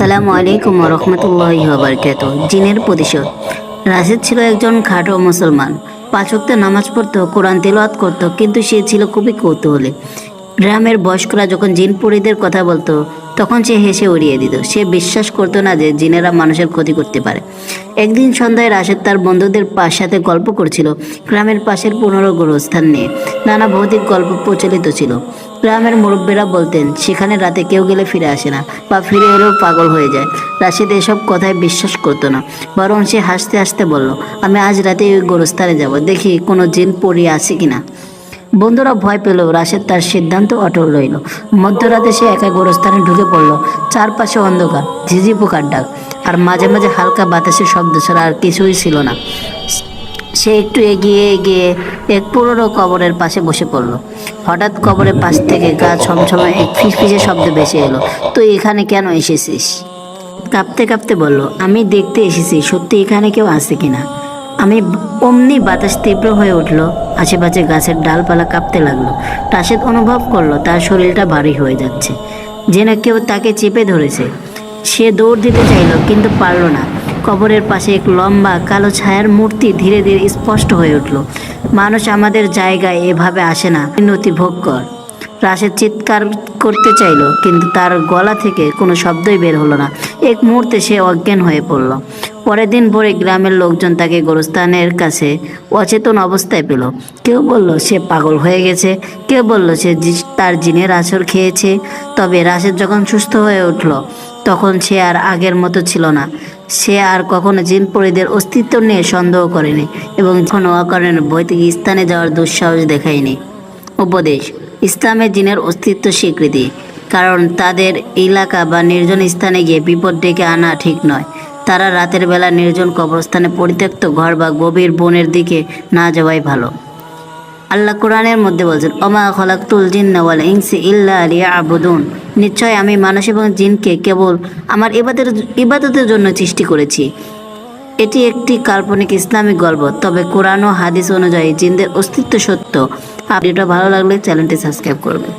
আসসালামু আলাইকুম রহমতুল্লাহ বারকাত জিনের প্রতিশোধ রাশেদ ছিল একজন খাটো মুসলমান। পাঁচ ওয়াক্ত নামাজ পড়তো, কোরআন তেলোয়াত করতো, কিন্তু সে ছিল খুবই কৌতূহলী। গ্রামের বয়স্করা যখন জিন পরিদের কথা বলতো তখন সে হেসে উড়িয়ে দিত। সে বিশ্বাস করতো না যে জিনেরা মানুষের ক্ষতি করতে পারে। একদিন সন্ধ্যায় রাশেদ তার বন্ধুদের পাশ সাথে গল্প করছিল গ্রামের পাশের পুনরো গোরস্থান নিয়ে। নানা ভৌতিক গল্প প্রচলিত ছিল। গ্রামের মুরব্বীরা বলতেন, সেখানে রাতে কেউ গেলে ফিরে আসে না বা ফিরে এলেও পাগল হয়ে যায় রাশেদ এসব কথায় বিশ্বাস করতো না, বরং সে হাসতে হাসতে বলল, আমি আজ রাতে ওই গোরস্থানে যাব, দেখি কোনো জিন পড়ি আছে কিনা। বন্ধুরা ভয় পেল, রাশেদ তার সিদ্ধান্ত অটল রইল। মধ্যরাতে সে একা গোরস্থানে ঢুকে পড়ল, চারপাশে অন্ধকার, ঝিঝি পোকার ডাক, আর মাঝে মাঝে হালকা বাতাসের শব্দ ছাড়া আর কিছুই ছিল না। সে একটু এগিয়ে গিয়ে এক পুরনো কবরের পাশে বসে পড়ল। হঠাৎ কবরের পাশ থেকে গা ছমছমে এক ফিসফিসে শব্দ ভেসে এলো, তুই এখানে কেন এসেছিস? কাঁপতে কাঁপতে বলল, আমি দেখতে এসেছি, সত্যি এখানে কেউ আছে কিনা? আমি অমনি বাতাস তীব্র হয়ে উঠল। আশেপাশে গাছের ডালপালা কাঁপতে লাগল। রাশেদ অনুভব করল, তার শরীরটা ভারী হয়ে যাচ্ছে। যেন কেউ তাকে চেপে ধরেছে। সে দৌড় দিতে চাইলো, কিন্তু পারল না। কবরের পাশে এক লম্বা, কালো ছায়ার মূর্তি ধীরে ধীরে স্পষ্ট হয়ে উঠল। মানুষ আমাদের জায়গায় এভাবে আসে না। উন্নতি ভোগ কর। রাশেদ চিৎকার করতে চাইলো, কিন্তু তার গলা থেকে কোনো শব্দই বের হলো না। এক মুহূর্তে সে অজ্ঞান হয়ে পড়ল। পরের দিন ভোরে গ্রামের লোকজন তাকে গোরস্থানের কাছে অচেতন অবস্থায় পেল। কেউ বলল, সে পাগল হয়ে গেছে। কেউ বলল, সে তার জিনের আছর খেয়েছে। তবে রাশেদ যখন সুস্থ হয়ে উঠল, তখন সে আর আগের মতো ছিল না। সে আর কখনো জিন পরিদের অস্তিত্ব নিয়ে সন্দেহ করেনি এবং কোনো অকারণে বৈদিক স্থানে যাওয়ার দুঃসাহস দেখায়নি। উপদেশ, ইসলামে জিনের অস্তিত্ব স্বীকৃতি, কারণ তাদের এলাকা বা নির্জন স্থানে গিয়ে বিপদ ডেকে আনা ঠিক নয়। তারা রাতের বেলা নির্জন কবরস্থানে পরিত্যক্ত ঘর বা গভীর বনের দিকে না যাওয়াই ভালো। আল্লাহ কোরআনের মধ্যে বলছেন, ওমা খলাকুল জিন্না ওয়াল ইনসি ইল্লা লিয়াবুদুন। নিশ্চয় আমি মানুষ এবং জিনকে কেবল আমার ইবাদের, ইবাদতের জন্য সৃষ্টি করেছি। এটি একটি কাল্পনিক ইসলামিক গল্প, তবে কোরআন ও হাদিস অনুযায়ী জিনদের অস্তিত্ব সত্য। ভিডিওটা ভালো লাগলে চ্যানেলটি সাবস্ক্রাইব করবে